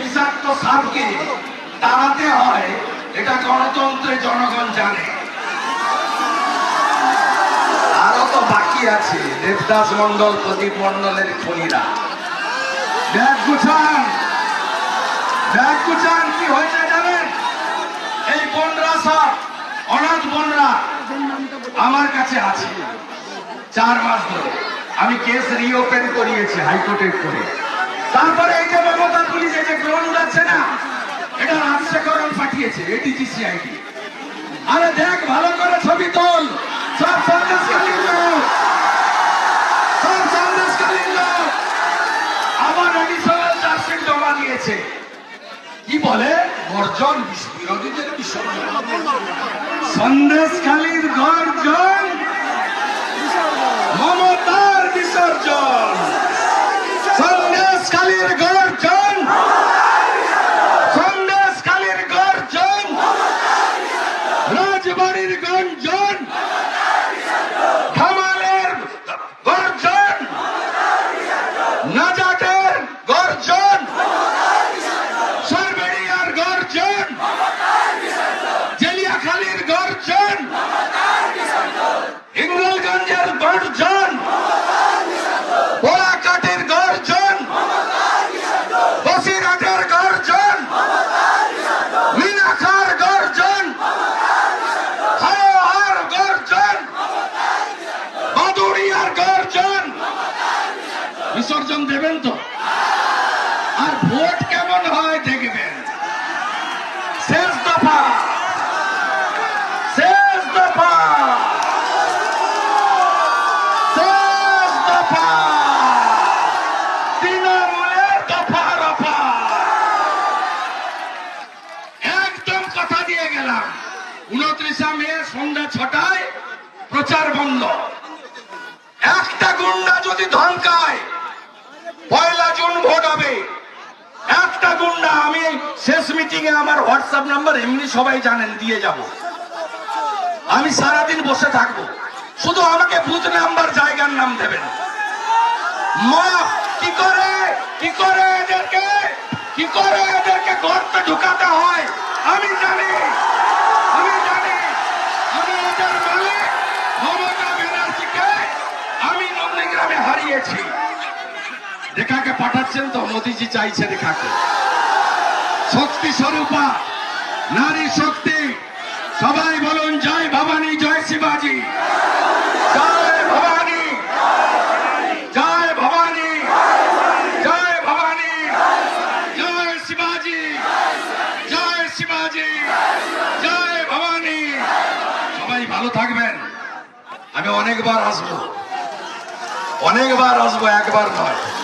বিষাক্ত সাপকে তাড়াতে হয়, এটা গণতন্ত্রে জনগণ জানে। আরও তো বাকি আছে, দেবদাস মন্ডল প্রদীপ মন্ডলের কি হয়েছে জানেন এই বোনরা সব, অনাথ বোনরা, আমার কাছে আছে। চার মাস ধরে। আমি কেস রিওপেন করিয়েছি, হাইকোর্টে করে। তারপরে এই যে মমতা পুলিশ, এই যে ড্রোন উড়াচ্ছে না, এটা রাজশেখরন পাঠিয়েছে এডিজি সিআইডি আরে দেখ, ভালো করে ছবি তোল। সব সন্দেশকালীন লোক। সব সন্দেশকালীন লোক। এডিশনাল চার্জশিট জমা দিয়েছে। কি বলে? গর্জন বিরোধীদের বিসর্জন সন্দেশখালীর গর্জন। Rajnikant Jai! বিসর্জন দেবেন তো? আর ভোট কেমন হয় দেখবেন। শেষ দফা। শেষ দফা। শেষ দফা। তৃণমূলের দফা রফা একদম কথা দিয়ে গেলাম। উনত্রিশে মে, সন্ধ্যা ছটায় প্রচার বন্ধ। একটা গুন্ডা যদি ধমকায় পয়লা জুন ভোট হবে। একটা গুন্ডা আমি শেষ মিটিং এ আমার হোয়াটসঅ্যাপ নাম্বার এমনি সবাই জানেন, দিয়ে যাব। আমি সারাদিন বসে থাকব। শুধু আমাকে বুথ নাম্বার, জায়গার নাম দেবেন। মা, কি করে কি করে এদেরকে কি করে এদেরকে গর্তে ঢুকাতে হয় আমি জানি আমি জানি আমি এদের মালিক মমতা ব্যানার্জিকে আমি নন্দীগ্রামে হারিয়েছি রেখাকে পাঠাচ্ছেন তো মোদিজি চাইছে রেখাকে শক্তি স্বরূপা, নারী শক্তি। সবাই বলুন, জয় ভবানী, জয় শিবাজি। জয় ভবানী। জয় ভবানী। জয় ভবানী। জয় শিবাজি। জয় শিবাজি। জয় ভবানী। সবাই ভালো থাকবেন। আমি অনেকবার আসব। অনেকবার আসব, একবার নয়।